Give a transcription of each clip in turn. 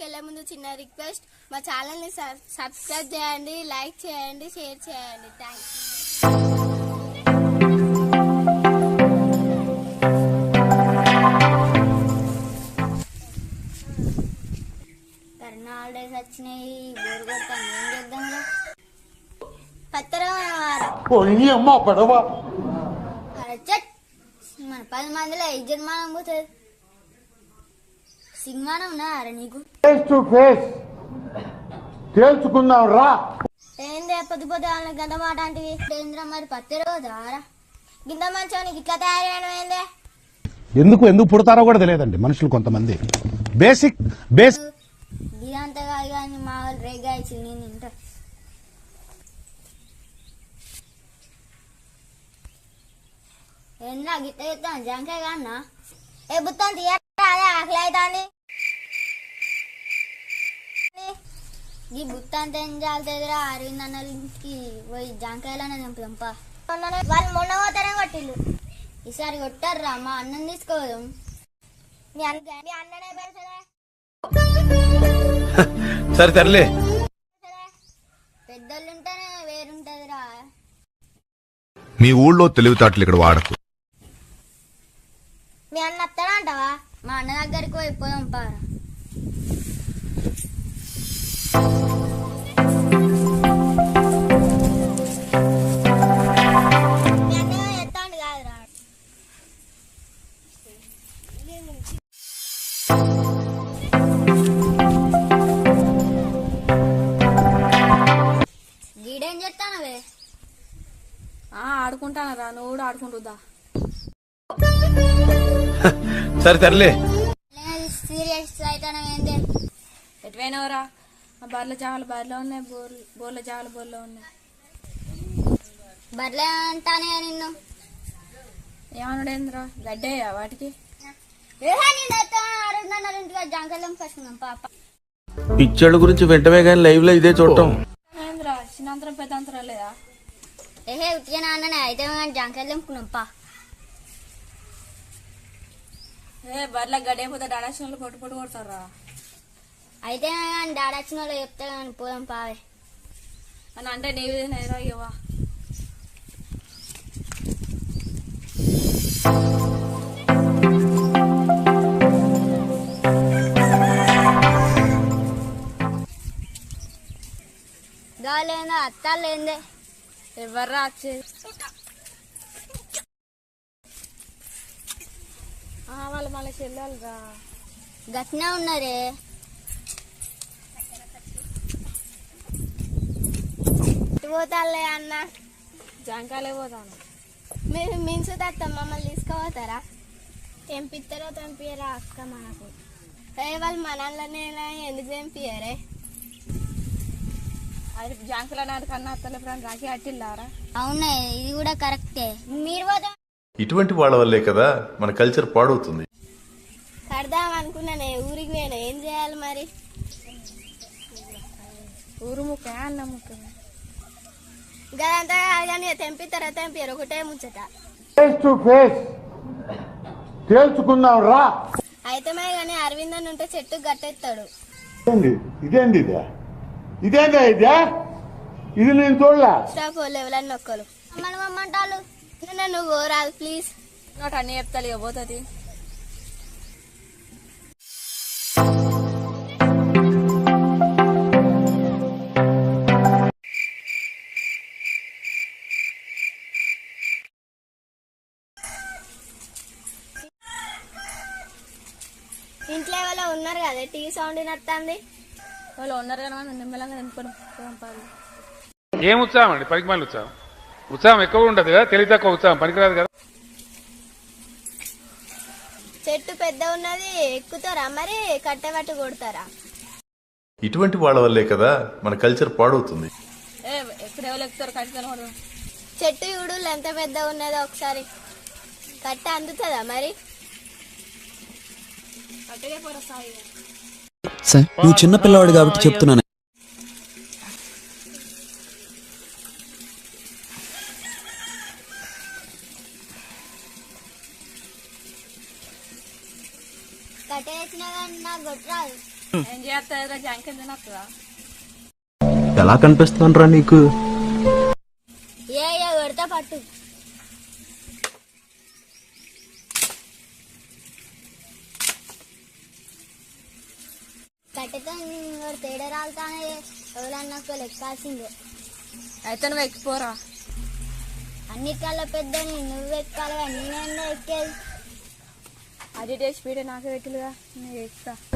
వెళ్ళే ముందు చిన్న రిక్వెస్ట్ మా ఛానల్ని సబ్స్క్రైబ్ చేయండి లైక్ చేయండి షేర్ చేయండి. థ్యాంక్స్ కరోనా హాలిడేస్ వచ్చినాయి బోర్ ఏం చేద్దాం పోయి అమ్మ పడవ మన పది మందిలో ఇజ్జత్ మానం పోతుంది సిగ్మానం ఉన్నారా నీకు ఫేస్ టు ఫేస్ తేల్చుకుందాం రా ఏందే పొద్దు పొద్దు వాళ్ళని గంట మాట అంటే ఏంద్రా మరి పత్తి రోజారా గింత మంచిగా నీకు ఇట్లా తయారైన ఏందే ఎందుకు ఎందుకు పుడతారో కూడా తెలియదండి మనుషులు కొంతమంది. బేసిక్ బేస్ ఇదంతా కాదు కానీ మా వాళ్ళు రేగా ఇచ్చి నేను తింటా ఏంద్రా గిట్ట చెప్తాను జంకాయ కన్నా ఏ బుత్తాను తీయరా అదే ఆకలి అవుతుంది ఈ బుత్తాంత ఏం చాలుతుందిరా అరవింద్ అన్నకి పోయి జాంకాయలనే చంపుదాంపా వాళ్ళు మొన్న పోతారే కొట్టిల్లు ఈసారి కొట్టారురా మా అన్నం తీసుకోదాం మీ అన్న మీ అన్ననే పెడతారా సరే తరలే పెద్దోళ్ళు ఉంటేనే వేరుంటదిరా మీ ఊళ్ళో తెలివితేటలు ఇక్కడ వాడకు. మీ అన్న వస్తాడా అంటావా? మా అన్న దగ్గరికి పోయి పోదాం పారా. గీడేం చెప్తానవే ఆడుకుంటానరా. నువ్వు కూడా ఆడుకుంటుందా సరే తరలే. సీరియస్ అయితాను ఏంటి? ఎటువైనవరా? ఆ బర్ల చావలు బర్రెలో ఉన్నాయి బోర్ల బోర్ల చావలు బోర్లో ఉన్నాయి. బర్లే అంటానే నిన్ను. ఏమన్నాడేంద్రా గడ్డేయా వాటికి? పిచ్చోళ్ళ గురించి వెంటనే కానీ లైవ్లో ఇదే చూడటం. చిన్నంతరం పెద్దంతరం లేదా ఏహే ఉట్టిగా నాన్ననే అయితే కానీ జంకలు తెంపుకున్నాం ఏ బర్ల గడ్డైపోతే డాడాక్షన్లు పొట్టు పొట్టు కొడతారా? అయితే కానీ వాళ్ళు చెప్తే కానీ పోదాం పావే. అని అంటే నీవి నేరా ఇవ్వా గాలేందో అత్తాలేందే ఎవర్రా వచ్చేది ఆ, వాళ్ళు మళ్ళీ చెల్లెలరా? గట్టినే ఉన్నారే. పోతాలే అన్న? జాంకాలే పోతాను. మీరు మిన్సు తత్త మమ్మల్ని తీసుకుపోతారా? తెంపిస్తారో తెంపియరా అక్క మనకు. ఏ వాళ్ళు మనల్ని ఎందుకు తెంపియరే అది జాంకుల నాది కన్నా అత్తలు ఎప్పుడైనా రాఖీ అట్టిల్లారా అవునే ఇది కూడా కరెక్టే. మీరు పోతే ఇటువంటి వాళ్ళ వల్లే కదా మన కల్చర్ పాడవుతుంది. కడదాం అనుకున్నానే ఊరికి పోయినా. ఏం చేయాలి మరి? ఊరు ముక్క అన్న ముక్క గదంతా కాదు కానీ తెంపిస్తారా తెంపియరు ఒకటే ముచ్చట. ఫేస్ టు ఫేస్ తేల్చుకుందాం రా. అయితే మరి కానీ అరవింద్ అని ఉంటే చెట్టు గట్టెత్తాడు. ఇదేంది? ఇదేంది ఇదే? ఇదేందా ఇదే? ఇది నేను చూడలే. స్టాప్ లెవెల్ నొక్కలు మనం అమ్మంటాలు నన్ను నువ్వు రాదు ప్లీజ్ నోట్ అన్ని చెప్తాను ఇక పోతుంది. ఇంట్లో ఎవరో ఉన్నారు కదా టీవీ సౌండ్ వినొస్తుంది వాళ్ళు ఉన్నారు కదా మనం నిమ్మలంగా నింపుకొని ఏం ఉత్సాహం అండి? పనికి మళ్ళీ ఉత్సాహం? ఉత్సాహం ఎక్కువ ఉండదు కదా తెలివి తక్కువ ఉత్సాహం పనికిరాదు కదా. చెట్టు పెద్ద ఉన్నది ఎక్కుతారా మరి? కట్టెబట్టి కొడతారా? ఇటువంటి వాళ్ళ వల్లే కదా మన కల్చర్ పాడవుతుంది. చెట్టు చూడు ఎంత పెద్ద ఉన్నదో ఒకసారి. కట్టె అందుతుందా మరి? సార్ నువ్వు చిన్న పిల్లవాడు కాబట్టి చెప్తున్నాను. కానీ నాకు ఏం చేస్తా జాంకాయ తినొస్తుందా ఎలా కనిపిస్తాను నీకు? ఏ ఏ కొడతా పట్టు. కట్టెతో తేడా రాలుతానే ఎవరన్నా ఎక్కాల్సిందే అయితే నువ్వు ఎక్కిపోరా. అన్నిటికల్లా పెద్దని నువ్వు ఎక్కాలి కానీ నేనే ఎక్కేది అది డే స్పీడ్ నాకే పెట్టిలుగా నేను ఎక్కుతా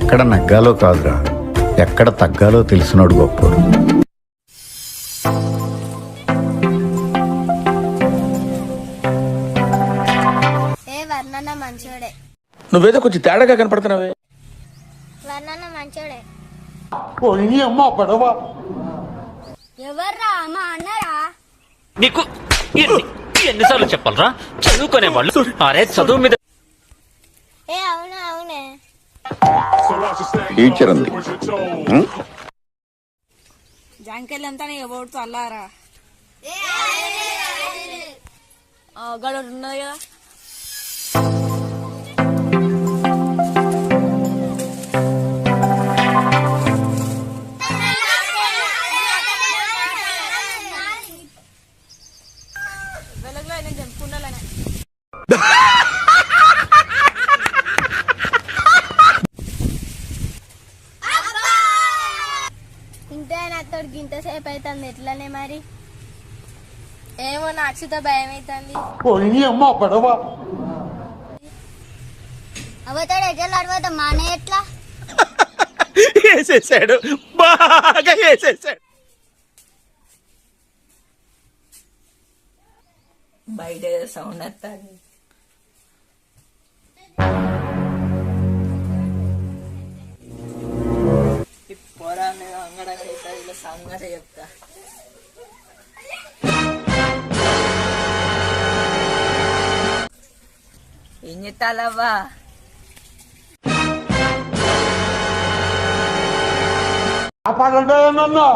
ఎక్కడ నగ్గాలో కాదురా. ఎక్కడ తగ్గాలో తెలిసినోడు గొప్పోడు. ఏ వర్ణన్న మంచోడే. నువ్వేదో కొంచెం తేడాగా కనపడుతున్నావే. ఎవర్రా? అమ్మ అన్నారా? నీకు ఎన్ని ఎన్నిసార్లు చెప్పాలరా? చదువుకునే వాళ్ళు అరే చదువు మీద టీచర్ ఉంది. జాంకాయలు ఎంత ఎవడుతూ అల్లారా? గడ ఉన్నది కదా. ఇంతసేపు అవుతుంది ఎట్లనే మరి ఏమో నా అక్షిత భయం అవుతుంది పోయి అమ్మ పడవ అవతాడు ఎట్లా అడవతా మా అన్నయ్య ఎట్లా వేసేసాడు బాగా వేసేసాడు బయట సౌండ్ వస్తుంది అంగడంగా చెప్తా. ఏం చెప్తాలవ్వా కాపాడండి నన్ను